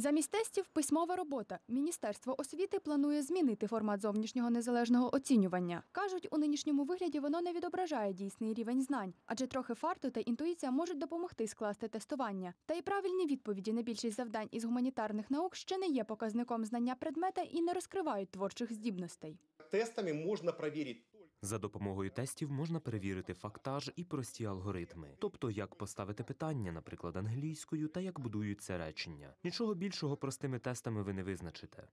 Замість тестів письмова робота. Міністерство освіти планує змінити формат зовнішнього незалежного оцінювання. Кажуть, у нинішньому вигляді воно не відображає дійсний рівень знань, адже трохи фарту та інтуїція можуть допомогти скласти тестування. Та й правильні відповіді на більшість завдань із гуманітарних наук ще не є показником знання предмета і не розкривають творчих здібностей. Тестами можно проверить За допомогою тестів можна перевірити фактаж і прості алгоритми, тобто як поставити питання, наприклад, англійською, та як будуються речення. Нічого більшого простими тестами ви не визначите.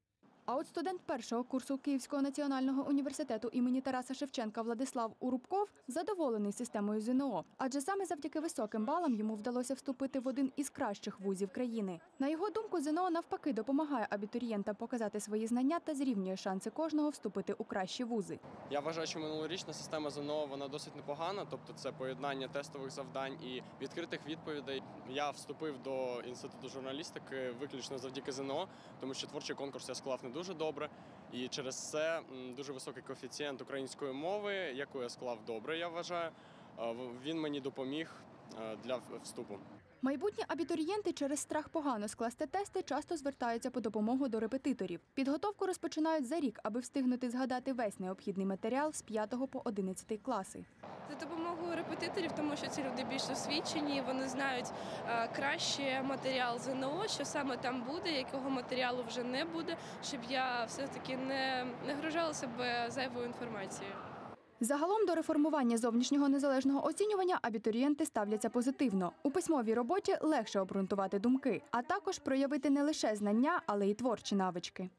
А от студент першого курсу Київського національного університету імені Тараса Шевченка Владислав Урубков задоволений системою ЗНО, адже саме завдяки високим балам йому вдалося вступити в один із кращих вузів країни. На його думку, ЗНО навпаки допомагає абітурієнтам показати свої знання та зрівнює шанси кожного вступити у кращі вузи. Я вважаю, що минулорічна система ЗНО вона досить непогана, тобто це поєднання тестових завдань і відкритих відповідей. Я вступив до інституту журналістики виключно завдяки ЗНО, тому що творчий конкурс я склав не дуже добре. І через це дуже високий коефіцієнт української мови, яку я склав добре, я вважаю. Е, Він мені допоміг для вступу. Майбутні абітурієнти через страх погано скласти тести часто звертаються по допомогу до репетиторів. Підготовку розпочинають за рік, аби встигнути згадати весь необхідний матеріал з 5 по 11 класи. За допомогою репетиторів, тому що ці люди більш освічені, вони знають е, краще матеріал ЗНО, що саме там буде, якого матеріалу вже не буде, щоб я все-таки не, не грожала себе зайвою інформацією. Загалом до реформування зовнішнього незалежного оцінювання абітурієнти ставляться позитивно. У письмовій роботі легше обґрунтувати думки, а також проявити не лише знання, але й творчі навички.